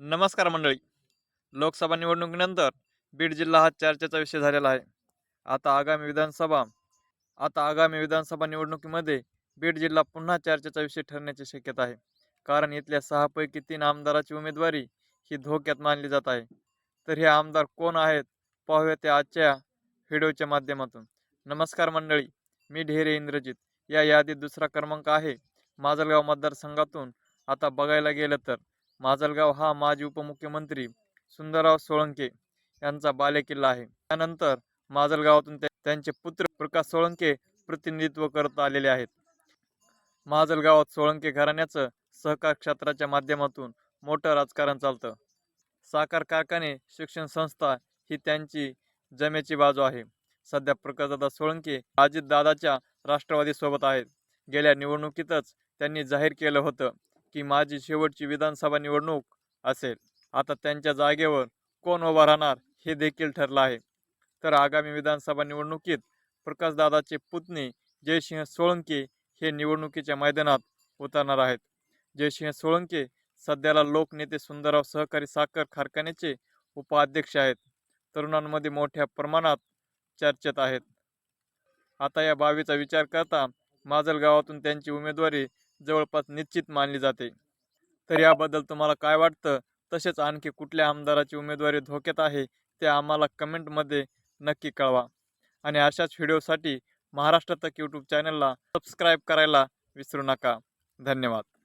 नमस्कार मंडळी. लोकसभा निवडणुकीनंतर बीड जिल्हा हा चर्चेचा विषय झालेला आहे. आता आगामी विधानसभा आता आगामी विधानसभा निवडणुकीमध्ये बीड जिल्हा पुन्हा चर्चेचा विषय ठरण्याची शक्यता आहे. कारण इथल्या सहापैकी तीन आमदाराची उमेदवारी ही धोक्यात मानली जात आहे. तर हे आमदार कोण आहेत पाहूया ते आजच्या व्हिडिओच्या माध्यमातून. नमस्कार मंडळी मी ढेरे इंद्रजित. या यादीत दुसरा क्रमांक आहे माजलगाव मतदारसंघातून. आता बघायला गेलं तर माजलगाव हा माजी उपमुख्यमंत्री सुंदरराव सोळंके यांचा बालेकिल्ला आहे. त्यानंतर माजलगावातून त्यांचे पुत्र प्रकाश सोळंके प्रतिनिधित्व करत आलेले आहेत. माजलगावात सोळंके घराण्याचं सहकार क्षेत्राच्या माध्यमातून मोठं राजकारण चालतं. साखर कारखाने शिक्षण संस्था ही त्यांची जमेची बाजू आहे. सध्या प्रकाशदादा सोळंके अजितदादाच्या राष्ट्रवादीसोबत आहेत. गेल्या निवडणुकीतच त्यांनी जाहीर केलं होतं. की माझी शेवटची विधानसभा निवडणूक असेल आता त्यांच्या जागेवर कोण उभा राहणार हे देखील ठरलं आहे. तर आगामी विधानसभा निवडणुकीत प्रकाशदादाचे पुतणे जयसिंह सोळंके हे निवडणुकीच्या मैदानात उतरणार आहेत. जयसिंह सोळंके सध्याला लोकनेते सुंदरराव सहकारी साखर कारखान्याचे उपाध्यक्ष आहेत. तरुणांमध्ये मोठ्या प्रमाणात चर्चेत आहेत. आता या बाबीचा विचार करता माजलगावातून त्यांची उमेदवारी जवळपास निश्चित मानली जाते. तर याबद्दल तुम्हाला काय वाटतं? तसेच आणखी कुठल्या आमदाराची उमेदवारी धोक्यात आहे ते आम्हाला कमेंटमध्ये नक्की कळवा. आणि अशाच व्हिडिओसाठी महाराष्ट्र तक यूट्यूब चॅनलला सबस्क्राईब करायला विसरू नका. धन्यवाद.